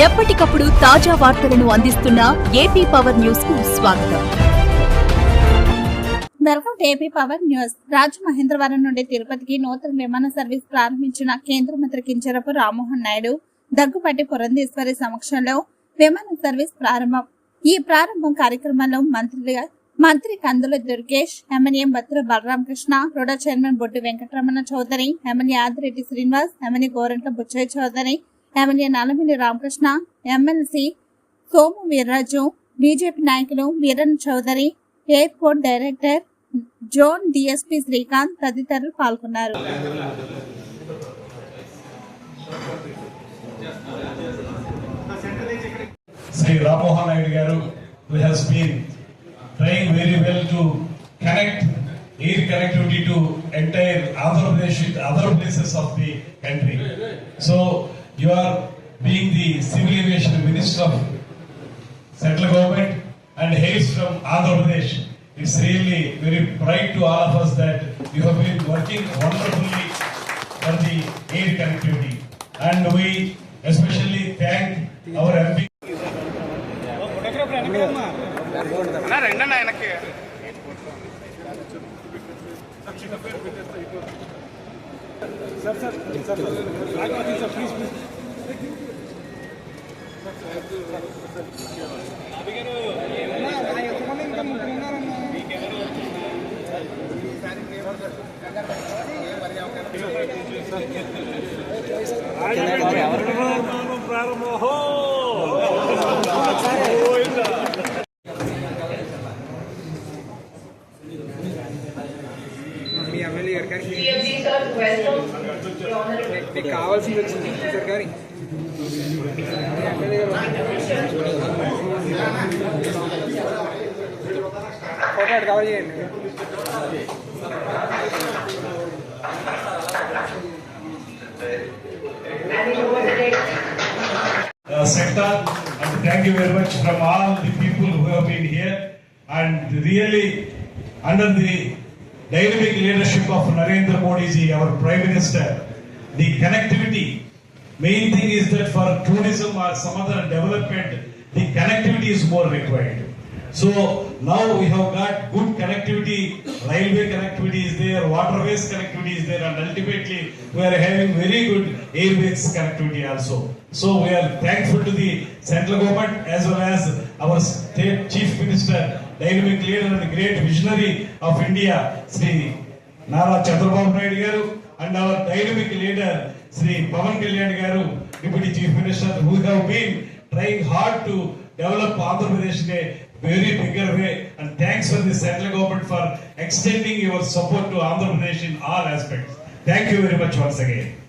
ఎప్పటికప్పుడు తాజా వార్తలను అందిస్తున్న ఏపీ పవర్ న్యూస్కు స్వాగతం. Welcome AP power news. Rajamahendravaram నుండి తిరుపతికి నూతన విమాన సర్వీస్ ప్రారంభించిన కేంద్ర మంత్రి కించరపు రామ్మోహన్ నాయుడు దగ్గుపాటి పురంధేశ్వరి సమక్షంలో విమాన సర్వీస్ ప్రారంభం. ఈ ప్రారంభం కార్యక్రమంలో మంత్రులుగా మంత్రి Kandula Durgesh MLA Battula Balaramakrishna RUDA chairman Boddu Venkataramana Chowdary MLA Adireddy Srinivas MLA Gorantla Butchaiah Chowdary MLA Nallamilli Ramakrishna MLC Somu Veerraju BJP నాయకులు Veeran Chowdary airport director zone DSP Srikanth తదితరులు పాల్గొన్నారు Sri Ramohan Naidu Garu, who has been trying very well to connect air connectivity to entire Andhra Pradesh with other places of the country. So You are being the Civil Aviation Minister of Central Government and hails from Andhra Pradesh. It's really very proud to all of us that you have been working wonderfully for the air connectivity. And we especially thank our MP. Sir, sir, sir, sir, sir. Welcome. The honorable. మీకు కావాల్సింది వచ్చింది sir మీ MLA గారు photo అటు cover చేయండి Handing over the date. uh, sector and thank you very much from all the people who have been here and really under the dynamic leadership of Narendra Modi ji, our Prime Minister, the connectivity, main thing is that for tourism or some other development, the connectivity is more required. So now we have got good connectivity, railway connectivity is there, waterways connectivity is there, and ultimately we are having very good airways connectivity also. So we are thankful to the central government as well as our state chief minister, dynamic leader and great visionary of India, Sri Nara Chandrababu Naidu garu, and our dynamic leader, Sri Pavan Kalyan garu, deputy chief minister, who have been trying hard to develop Andhra Pradesh in a very bigger way. And thanks for the central government for extending your support to Andhra Pradesh in all aspects. Thank you